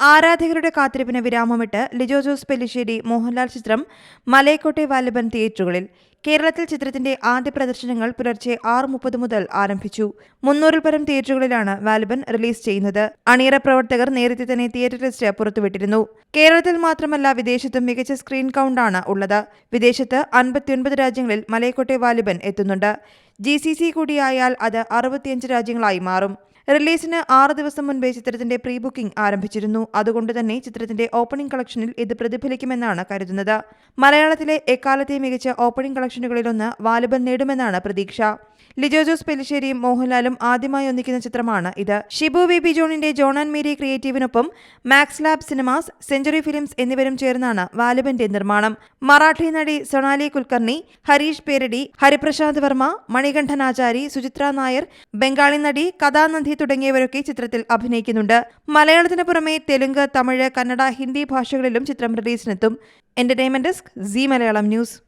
ആരാധകരുടെ കാത്തിരിപ്പിന് വിരാമമിട്ട് ലിജോ ജോസ് പെല്ലിശ്ശേരി മോഹൻലാൽ ചിത്രം മലയക്കോട്ടെ വാലിബൻ തിയേറ്ററുകളിൽ. കേരളത്തിൽ ചിത്രത്തിന്റെ ആദ്യ പ്രദർശനങ്ങൾ പുലർച്ചെ ആറ് മുപ്പത് മുതൽ ആരംഭിച്ചു. മുന്നൂറിൽ പരം തിയേറ്ററുകളിലാണ് വാലിബൻ റിലീസ് ചെയ്യുന്നത്. അണിയറ പ്രവർത്തകർ നേരത്തെ തന്നെ തിയേറ്റർ ലിസ്റ്റ് പുറത്തുവിട്ടിരുന്നു. കേരളത്തിൽ മാത്രമല്ല വിദേശത്തും മികച്ച സ്ക്രീൻ കൗണ്ടാണ് ഉള്ളത്. വിദേശത്ത് അൻപത്തിയൊൻപത് രാജ്യങ്ങളിൽ മലയക്കോട്ടെ വാലിബൻ എത്തുന്നുണ്ട്. ജി സി സി കൂടിയായാൽ അത് അറുപത്തിയഞ്ച് രാജ്യങ്ങളായി മാറും. റിലീസിന് ആറ് ദിവസം മുൻപേ ചിത്രത്തിന്റെ പ്രീ ബുക്കിംഗ് ആരംഭിച്ചിരുന്നു. അതുകൊണ്ട് തന്നെ ചിത്രത്തിന്റെ ഓപ്പണിംഗ് കളക്ഷനിൽ ഇത് പ്രതിഫലിക്കുമെന്നാണ് കരുതുന്നത്. മലയാളത്തിലെ എക്കാലത്തെ മികച്ച ഓപ്പണിംഗ് കളക്ഷനുകളിലൊന്ന് വാലിബൻ നേടുമെന്നാണ് പ്രതീക്ഷ. ലിജോ ജോസ് പെലിശ്ശേരിയും മോഹൻലാലും ആദ്യമായി ഒന്നിക്കുന്ന ചിത്രമാണ് ഇത്. ഷിബു ബേബി ജോണിന്റെ John and Mary ക്രിയേറ്റീവിനൊപ്പം Max Lab cinemas century films എന്നിവരും ചേർന്നാണ് വാലിബന്റെ നിർമ്മാണം. മറാഠി നടി സൊണാലി കുൽക്കർണി ഹരീഷ് പേരടി ഹരിപ്രസാദ് വർമ്മ മണികണ്ഠൻ ആചാരി സുചിത്ര നായർ ബംഗാളി നടി കഥാനന്ദി തുടങ്ങിയവരൊക്കെ ചിത്രത്തിൽ അഭിനയിക്കുന്നുണ്ട്. മലയാളത്തിന് പുറമെ തെലുങ്ക് തമിഴ് കന്നഡ ഹിന്ദി ഭാഷകളിലും ചിത്രം റിലീസിനെത്തും. Entertainment desk Zee Malayalam news.